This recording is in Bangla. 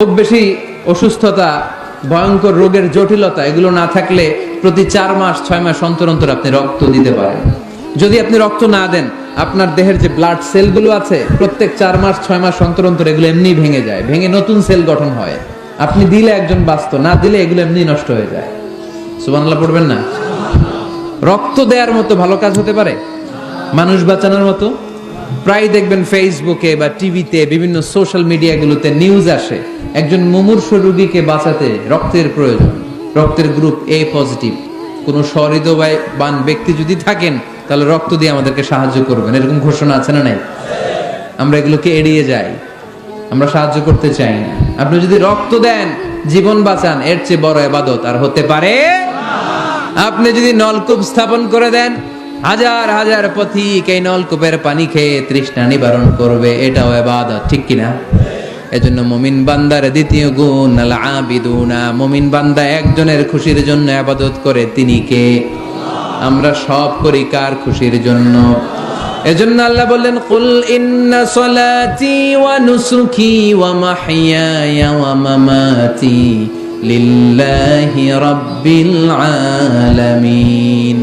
খুব বেশি অসুস্থতা, ভয়ঙ্কর রোগের জটিলতা, এগুলো না থাকলে প্রতি চার মাস, ছয় মাস অন্তর অন্তর আপনি রক্ত দিতে পারেন। যদি আপনি রক্ত না দেন, আপনার দেহের যে ব্লাড সেলগুলো আছে, প্রত্যেক চার মাস, ছয় মাস অন্তর অন্তর এগুলো এমনি ভেঙে যায়, ভেঙে নতুন সেল গঠন হয়। আপনি দিলে একজন বাঁচত, না দিলে এগুলো এমনি নষ্ট হয়ে যায়। সুবহানাল্লাহ পড়বেন না? রক্ত দেওয়ার মতো ভালো কাজ হতে পারে? মানুষ বাঁচানোর মতো? প্রায় দেখবেন ফেসবুকে বা টিভিতে বিভিন্ন সোশ্যাল মিডিয়াগুলোতে নিউজ আসে। একজন মুমূর্ষ রোগীকে বাঁচাতে রক্তের প্রয়োজন। রক্তের গ্রুপ এ পজিটিভ কোনো সহৃদয়বান ব্যক্তি যদি থাকেন, তাহলে রক্ত দিয়ে আমাদেরকে সাহায্য করবেন। এরকম ঘোষণা আছে না নাই? আমরা এগুলোকে এড়িয়ে যাই। আমরা সাহায্য করতে চাই না। আপনি যদি রক্ত দেন, জীবন বাঁচান, এর চেয়ে বড় এবাদত আর হতে পারে? আপনি যদি নলকূপ স্থাপন করে দেন হাজার হাজার পথিক এই নলকূপের পানি খেয়ে তৃষ্ণা নিবারণ করবে, এটাও এবাদত, ঠিক কিনা? এজন্য মমিন বান্দার দ্বিতীয় গুণ, আল আবিদুনা। মমিন বান্দা একজনের খুশির জন্য আবাদত করে, তিনি কে? আমরা সব করি কার খুশির জন্য? এজন্য আল্লাহ বললেন, কুল ইন্না সলাতি ওয়া নুসুকি ওয়া মাহইয়ায়া ওয়া মামাতি লিল্লাহি রাব্বিল আলামিন।